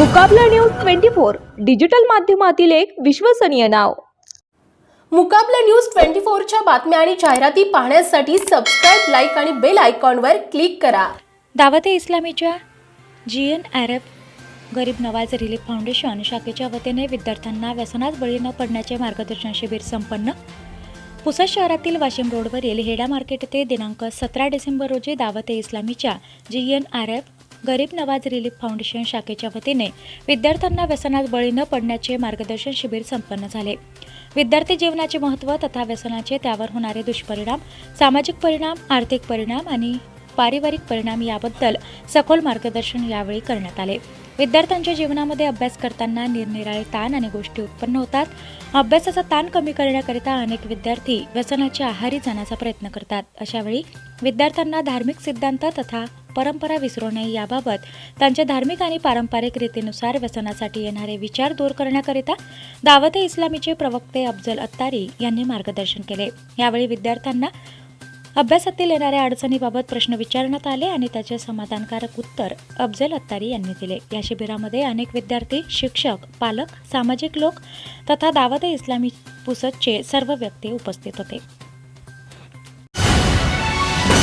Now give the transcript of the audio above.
Muqabla news twenty four. Digital माध्यमातील एक विश्वसनीय नाव. मुकाबला न्यूज ट्वेंटी फोरच्या बातम्या आणि जाहिराती पाहण्यासाठी सबस्क्राईब लाईक आणि बेल आयकॉनवर क्लिक करा. Dawat e इस्लामीच्या G N R F Garib Nawaz relief foundation शाखेच्या वतीने विद्यार्थ्यांना व्यसनात बळी न पडण्याचे मार्गदर्शन शिबिर संपन्न. पुसद शहरातील वाशिम रोडवरील हेडा मार्केट येथे दिनांक सतरा डिसेंबर रोजी Dawat इस्लामीच्या G N R F Garib Nawaz relief foundation शाखेच्या वतीने विद्यार्थ्यांना व्यसनात बळी न पडण्याचे मार्गदर्शन शिबिर संपन्न झाले. विद्यार्थी जीवनाचे महत्त्व तथा व्यसनाचे त्यावर होणारे दुष्परिणाम सामाजिक परिणाम आर्थिक परिणाम आणि पारिवारिक परिणाम याबद्दल सखोल मार्गदर्शन यावेळी करण्यात आले. विद्यार्थ्यांच्या जीवनामध्ये अभ्यास करताना निरनिराळे ताण आणि गोष्टी उत्पन्न होतात. अभ्यासाचा ताण कमी करण्याकरिता अनेक विद्यार्थी व्यसनाच्या आहारी जाण्याचा प्रयत्न करतात. अशावेळी विद्यार्थ्यांना धार्मिक सिद्धांत तथा परंपरा विसरू नये याबाबत त्यांच्या धार्मिक आणि पारंपरिक रीतीनुसार व्यसनासाठी येणारे विचार दूर करण्याकरिता दावत ए इस्लामीचे प्रवक्ते अफजल अत्तारी यांनी मार्गदर्शन केले. यावेळी विद्यार्थ्यांना अभ्यासातील येणाऱ्या अडचणीबाबत प्रश्न विचारण्यात आले आणि त्याचे समाधानकारक उत्तर अफजल अत्तारी यांनी दिले. या शिबिरामध्ये अनेक विद्यार्थी शिक्षक पालक सामाजिक लोक तथा दावत ए इस्लामी पुसदचे सर्व व्यक्ती उपस्थित होते.